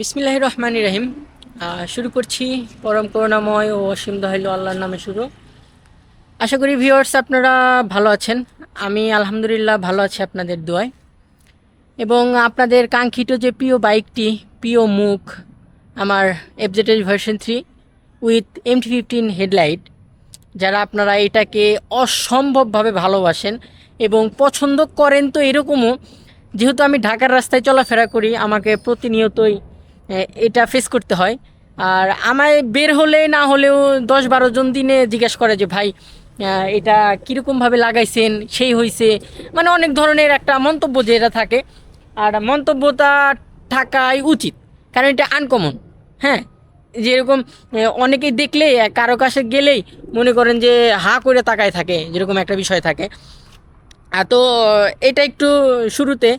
বিসমিল্লাহ রহমান রহিম। শুরু করছি পরম করুণাময় ও অসীম দহাইল আল্লাহর নামে শুরু। আশা করি ভিউয়ার্স আপনারা ভালো আছেন। আমি আলহামদুলিল্লাহ ভালো আছি আপনাদের দোয়ায়। এবং আপনাদের কাঙ্ক্ষিত যে প্রিয় বাইকটি, প্রিয় মুখ, আমার এফজেটের version three with M T fifteen headlight যারা আপনারা এটাকে অসম্ভবভাবে ভালোবাসেন এবং পছন্দ করেন তো এরকমও, যেহেতু আমি ঢাকার রাস্তায় চলাফেরা করি, আমাকে প্রতিনিয়তই এটা ফেস করতে হয়। আর আমায় বের হলে না হলেও দশ বারো জন দিনে জিজ্ঞেস করে যে, ভাই এটা কীরকমভাবে লাগাইছেন? সেই হয়েছে মানে অনেক ধরনের একটা মন্তব্য যেটা থাকে। আর মন্তব্যটা থাকাই উচিত। কারণ এটা আনকমন হ্যাঁ? যেরকম অনেকেই দেখলে কারও কাছে গেলেই মনে করেন যে, হা করে তাকায় থাকে, যেরকম একটা বিষয় থাকে। তো এটা একটু শুরুতে।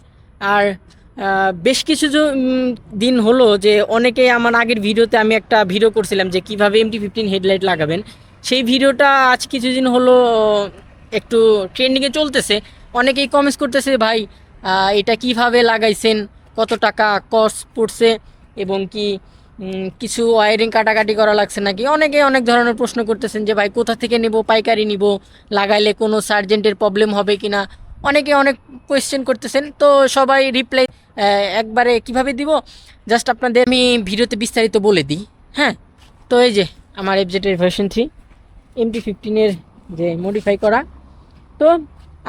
আর বেশ কিছু দিন হলো যে অনেকে আমার আগের ভিডিওতে আমি একটা ভিডিও করছিলাম যে কীভাবে এমটি ফিফটিন হেডলাইট লাগাবেন। সেই ভিডিওটা আজ কিছুদিন হলো, একটু ট্রেন্ডিংয়ে চলতেছে। অনেকেই কমেন্টস করতেছে, ভাই এটা কীভাবে লাগাইছেন? কত টাকা কস্ট পড়ছে? এবং কি কিছু ওয়ারিং কাটাকাটি করা লাগছে নাকি? অনেকে অনেক ধরনের প্রশ্ন করতেছেন যে, ভাই, কোথা থেকে নেব? পাইকারি নিব? লাগাইলে কোনো সার্জেন্টের প্রবলেম হবে কি না অনেকে অনেক কোয়েশ্চেন করতেছেন, তো সবাই রিপ্লাই একবারে কীভাবে দিব? জাস্ট আপনাদের আমি ভিডিওতে বিস্তারিত বলে দিই হ্যাঁ? তো এই যে আমার এফজেটের ভার্সন থ্রি এমটি ফিফটিনের যে মডিফাই করা, তো,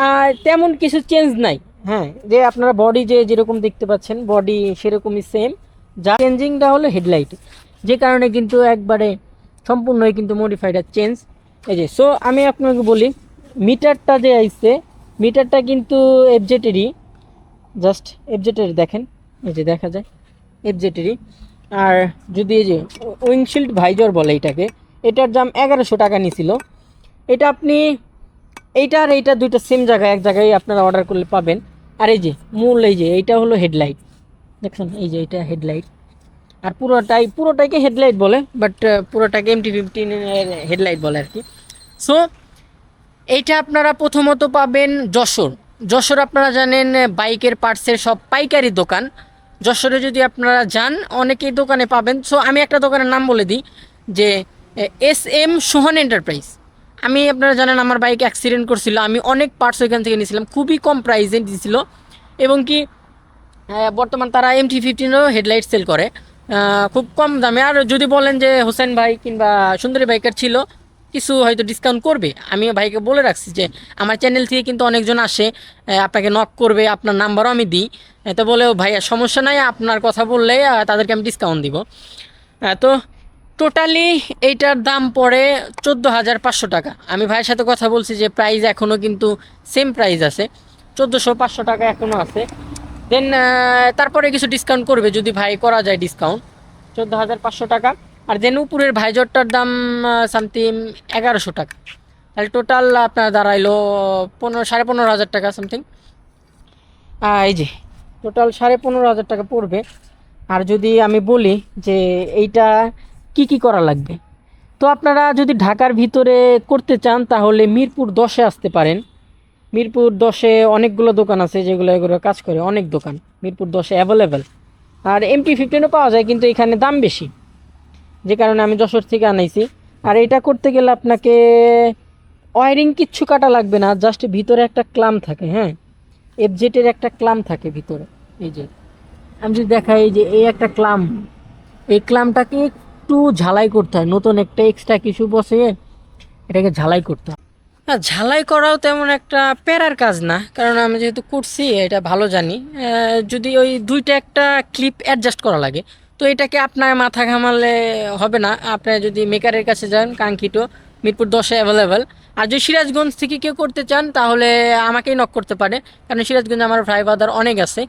আর তেমন কিছু চেঞ্জ নাই হ্যাঁ? যে আপনারা বডি যে যেরকম দেখতে পাচ্ছেন বডি সেরকমই সেম যা চেঞ্জিংটা হলো হেডলাইট যে কারণে কিন্তু একবারে সম্পূর্ণই কিন্তু মডিফাইডার চেঞ্জ এই যে সো আমি আপনাকে বলি মিটারটা যে আইছে মিটারটা কিন্তু এফজেটেরই জাস্ট এফজেটের দেখেন, এই যে দেখা যায় এফজেটেরই আর যদি এই যে উইংশিল্ড ভাইজর বলে এটাকে, এটার দাম এগারোশো টাকা নিছিল। এটা আপনি এইটা আর এইটা দুইটা সেম জায়গায়, এক জায়গায় আপনারা অর্ডার করলে পাবেন। আর এই যে মূল, এই যে এইটা হলো হেডলাইট। দেখছেন, এই যে এটা হেডলাইট। আর পুরোটাই পুরোটাকে হেডলাইট বলে, বাট পুরোটাকে এমটি ফিফটিন হেডলাইট বলে আর কি। সো এইটা আপনারা প্রথমত পাবেন যশোর। যশোর আপনারা জানেন বাইকের পার্টসের সব পাইকারি দোকান। যশোরে যদি আপনারা যান, অনেকেই দোকানে পাবেন। সো আমি একটা দোকানের নাম বলে দিই, যে এস এম সোহান এন্টারপ্রাইজ। আমি, আপনারা জানেন, আমার বাইক অ্যাক্সিডেন্ট করছিল। আমি অনেক পার্টস ওইখান থেকে নিয়েছিলাম। খুবই কম প্রাইসে দিয়েছিল এবং কি বর্তমান তারা এম টি ফিফটিনেরও হেডলাইট সেল করে। খুব কম দামে। আর যদি বলেন যে, হোসেন ভাই কিংবা সুন্দরী বাইকার ছিল কিছু হয়তো ডিসকাউন্ট করবে। আমি ভাইকে বলে রাখছি যে, আমার চ্যানেল থেকে কিন্তু অনেকজন আসে আপনাকে নক করবে, আপনার নাম্বারও আমি দিই। তো বলে ভাইয়া সমস্যা নাই, আপনার কথা বললে তাদেরকে আমি ডিসকাউন্ট দিব। তো টোটালি এইটার দাম পড়ে চোদ্দ হাজার পাঁচশো টাকা। আমি ভাইয়ের সাথে কথা বলছি যে প্রাইস এখনও কিন্তু সেম প্রাইস আছে। চোদ্দোশো পাঁচশো টাকা এখনও আছে। দেন তারপরে কিছু ডিসকাউন্ট করবে, যদি ভাই করা যায় ডিসকাউন্ট চোদ্দ হাজার পাঁচশো টাকা। আর দেন উপরের ভাইজরটার দাম সামথিং এগারোশো টাকা। তাহলে টোটাল আপনার দাঁড়াইলো পনেরো, সাড়ে পনেরো হাজার টাকা সামথিং এই যে টোটাল সাড়ে পনেরো হাজার টাকা পড়বে। আর যদি আমি বলি যে এইটা কি কি করা লাগবে? তো আপনারা যদি ঢাকার ভিতরে করতে চান, তাহলে মিরপুর দশে আসতে পারেন। মিরপুর দশে অনেকগুলো দোকান আছে যেগুলো এগুলো কাজ করে, অনেক দোকান। মিরপুর দশে অ্যাভেলেবেল আর এমটি ফিফটিনও পাওয়া যায়, কিন্তু এখানে দাম বেশি। যে কারণে আমি যশোর থেকে আনাইছি। আর এটা করতে গেলে আপনাকে ওয়ারিং কিচ্ছু কাটা লাগবে না জাস্ট ভিতরে একটা ক্লাম থাকে হ্যাঁ? এফজেটের একটা ক্লাম থাকে ভিতরে, এই যে। আমি যদি দেখাই যে এই একটা ক্লাম, এই ক্লামটাকে একটু ঝালাই করতে হয়, নতুন একটা এক্সট্রা কিছু বসে এটাকে ঝালাই করতে হয়। হ্যাঁ ঝালাই করাও তেমন একটা প্যারার কাজ না, কারণ আমি যেহেতু করছি, এটা ভালো জানি। যদি ওই দুইটা একটা ক্লিপ অ্যাডজাস্ট করা লাগে তো এটাকে আপনার মাথা ঘামালে হবে না। আপনি যদি মেকারের কাছে যান, কাঙ্ক্ষিত, মিরপুর দশে অ্যাভেলেবেল আর যদি সিরাজগঞ্জ থেকে কেউ করতে চান, তাহলে আমাকেই নক করতে পারে। কারণ সিরাজগঞ্জে আমার ভাই বাদার অনেক আছে,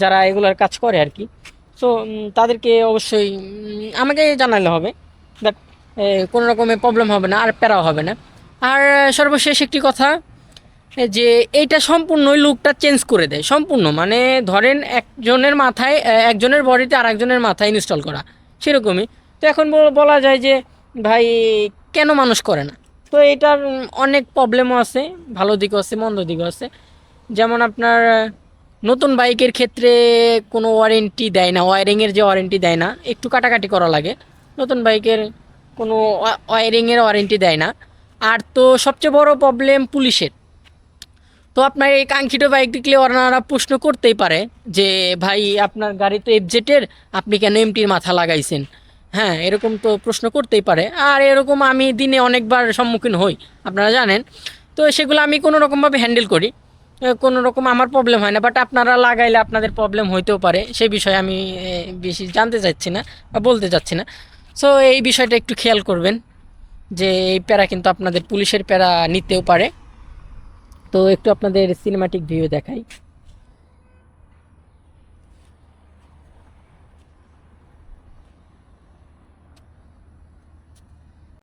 যারা এগুলার কাজ করে আর কি। সো তাদেরকে অবশ্যই আমাকে জানালে হবে। দ্যাট কোনো রকমের প্রবলেম হবে না, আর প্যারাও হবে না। আর সর্বশেষ একটি কথা যে এইটা সম্পূর্ণই লুকটা চেঞ্জ করে দেয়, সম্পূর্ণ। মানে ধরেন একজনের মাথায় একজনের বডিতে আর একজনের মাথায় ইনস্টল করা, সেরকমই। তো এখন বলা যায় যে ভাই কেন মানুষ করে না? তো এটার অনেক প্রবলেমও আছে, ভালো দিকও আছে, মন্দ দিকও আছে। যেমন আপনার নতুন বাইকের ক্ষেত্রে কোনো ওয়ারেন্টি দেয় না ওয়ারিংয়ের যে ওয়ারেন্টি দেয় না, একটু কাটাকাটি করা লাগে। নতুন বাইকের কোনো ওয়ারিংয়ের ওয়ারেন্টি দেয় না। আর তো সবচেয়ে বড় প্রবলেম পুলিশের। তো আপনার এই কাঙ্ক্ষিত বাইক দেখলে ওনারা প্রশ্ন করতেই পারে যে, ভাই, আপনার গাড়ি তো এফজেটের আপনি কেন এমটির মাথা লাগাইছেন? হ্যাঁ এরকম তো প্রশ্ন করতেই পারে। আর এরকম আমি দিনে অনেকবার সম্মুখীন হই, আপনারা জানেন। তো সেগুলো আমি কোনো রকমভাবে হ্যান্ডেল করি। কোনো রকম আমার প্রবলেম হয় না বাট আপনারা লাগাইলে আপনাদের প্রবলেম হইতেও পারে। সেই বিষয়ে আমি বেশি জানতে চাচ্ছি না বা বলতে চাচ্ছি না। সো এই বিষয়টা একটু খেয়াল করবেন যে, এই প্যারা কিন্তু আপনাদের পুলিশের প্যারা নিতেও পারে। তো একটু আপনাদের সিনেমাটিক ভিউ দেখাই।